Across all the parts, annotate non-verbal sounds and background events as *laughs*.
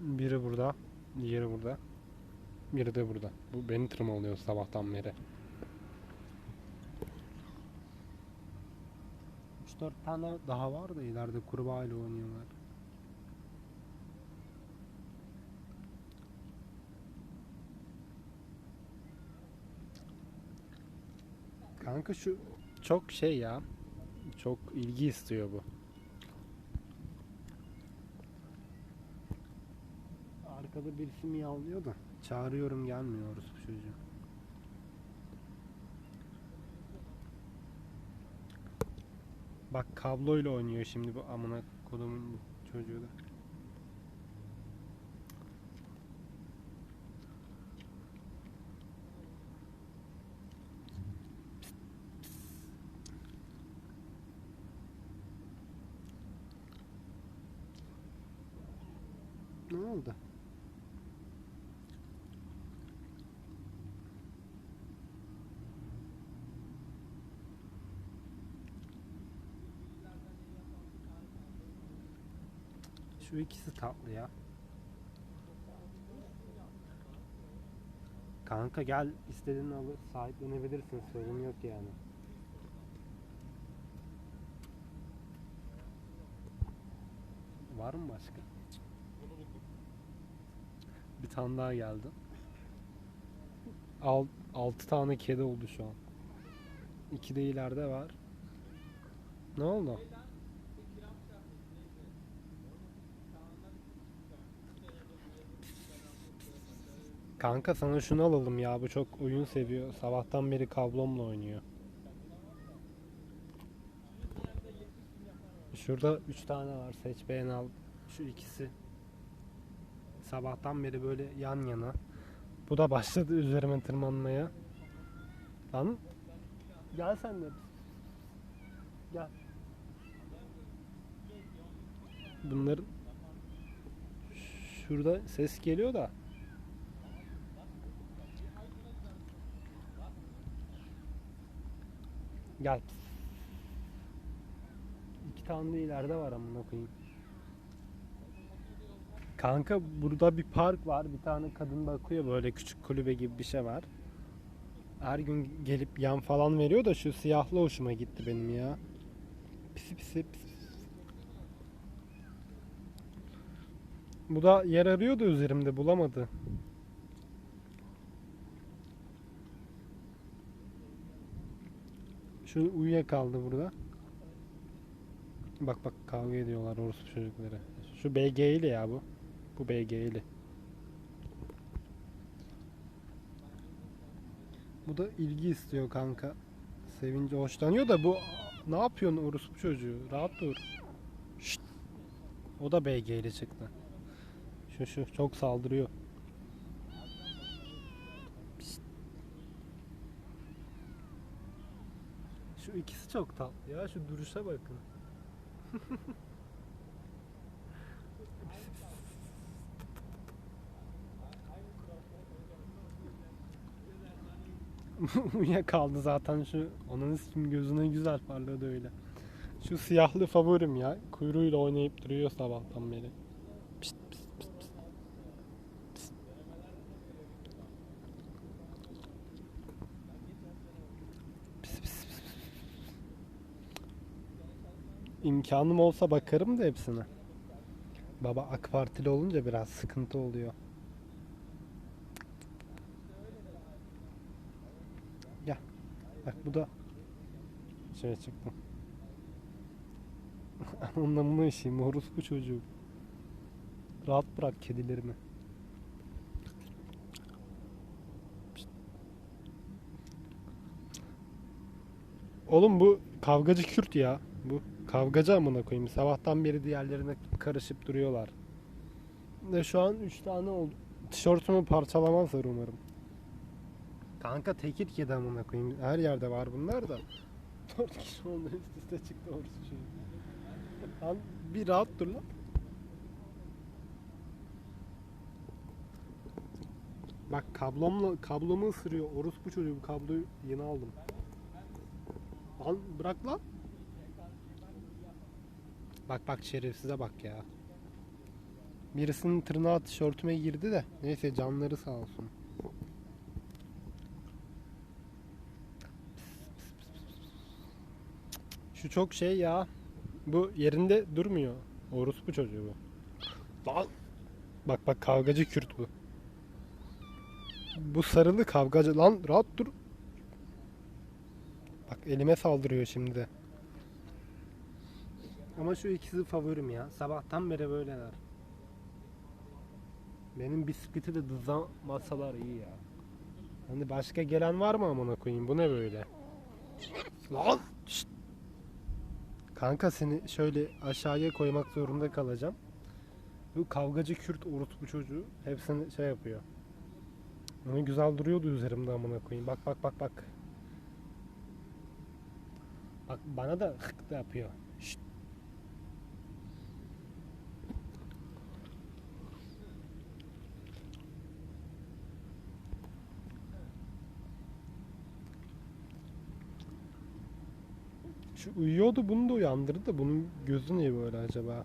Biri burada, diğeri burada. Biri de burada. Bu beni tırmalıyor sabahtan beri. 3-4 tane daha var da ileride kurbağa ile oynuyorlar. Kanka şu çok şey ya. Çok ilgi istiyor bu. Arkada birisi miyavlıyor da çağırıyorum gelmiyor orası bu çocuğu. Bak kabloyla oynuyor şimdi bu amına kodumun çocuğu da. Ne oldu? Şu ikisi tatlı ya. Kanka gel istediğini alıp sahiplenebilirsin sorun yok yani. Var mı başka? Bir tane daha geldi. Al, 6 tane kedi oldu şu an. İki de ileride var. Ne oldu? Kanka sana şunu alalım ya bu çok oyun seviyor. Sabahtan beri kablomla oynuyor. Şurada 3 tane var seç beğen al. Şu ikisi. Sabahtan beri böyle yan yana. Bu da başladı üzerime tırmanmaya. Lan gel sen de. Gel. Bunların şurada ses geliyor da. Gel. İki tane de ileride var amına koyayım. Kanka burada bir park var. Bir tane kadın bakıyor böyle küçük kulübe gibi bir şey var. Her gün gelip yan falan veriyor da şu siyahlı hoşuma gitti benim ya. Pisi pisi pisi. Bu da yer arıyordu üzerimde bulamadı. Şu uyuyakaldı burada. Bak bak kavga ediyorlar orospu çocukları. Şu BG'li ya bu. Bu BG'li. Bu da ilgi istiyor kanka. Sevince hoşlanıyor da bu ne yapıyorsun orospu çocuğu? Rahat dur. Şşt. O da BG'li çıktı. Şu şu çok saldırıyor. Çok tatlı ya. Şu duruşa bakın. *laughs* Kaldı zaten şu onun kim gözüne güzel parladı öyle. Şu siyahlı favorim ya. Kuyruğuyla oynayıp duruyor sabahtan beri. İmkanım olsa bakarım da hepsine. Baba AK Partili olunca biraz sıkıntı oluyor. Gel. Bak bu da şöyle çıktı. *laughs* Anlamına işeyim orospu çocuğu. Rahat bırak kedilerimi. Oğlum bu kavgacı Kürt ya. Bu kavgacı amına koyayım. Sabahtan beri diğerlerine karışıp duruyorlar. Ve şu an 3 tane oldu. Tişörtümü parçalamazlar umarım. Kanka tekir kedi amına koyayım. Her yerde var bunlar da. *laughs* 4 kişi oldu üst üste çıktı orası çocuğu. Lan bir rahat dur lan. Bak kablomla kablomu ısırıyor. Orospu çocuğu bu kabloyu yeni aldım. Al bırak lan. Bak bak şerefsize bak ya. Birisinin tırnağı tişörtüme girdi de. Neyse canları sağ olsun. Şu çok şey ya. Bu yerinde durmuyor. Orospu çocuğu bu. Lan. Bak bak kavgacı Kürt bu. Bu sarılı kavgacı. Lan rahat dur. Bak elime saldırıyor şimdi de. Ama şu ikisi favorim ya. Sabahtan beri böyleler. Benim bisikleti de dızlamasalar iyi ya. Hani başka gelen var mı amına koyayım? Bu ne böyle? Lan! Şşt! Kanka seni şöyle aşağıya koymak zorunda kalacağım. Bu kavgacı Kürt orospu çocuğu hepsini şey yapıyor. Onu güzel duruyordu üzerimde amına koyayım. Bak bak bak bak. Bak bana da hık da yapıyor. Şşt. Şu uyuyordu bunu da uyandırdı bunun gözü niye böyle acaba?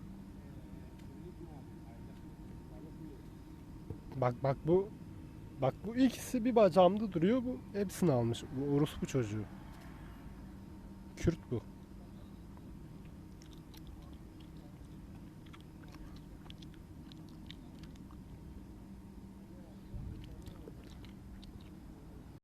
Bak bak bu Bak bu ikisi bir bacağımda duruyor bu hepsini almış. Bu orospu çocuğu. Kürt bu.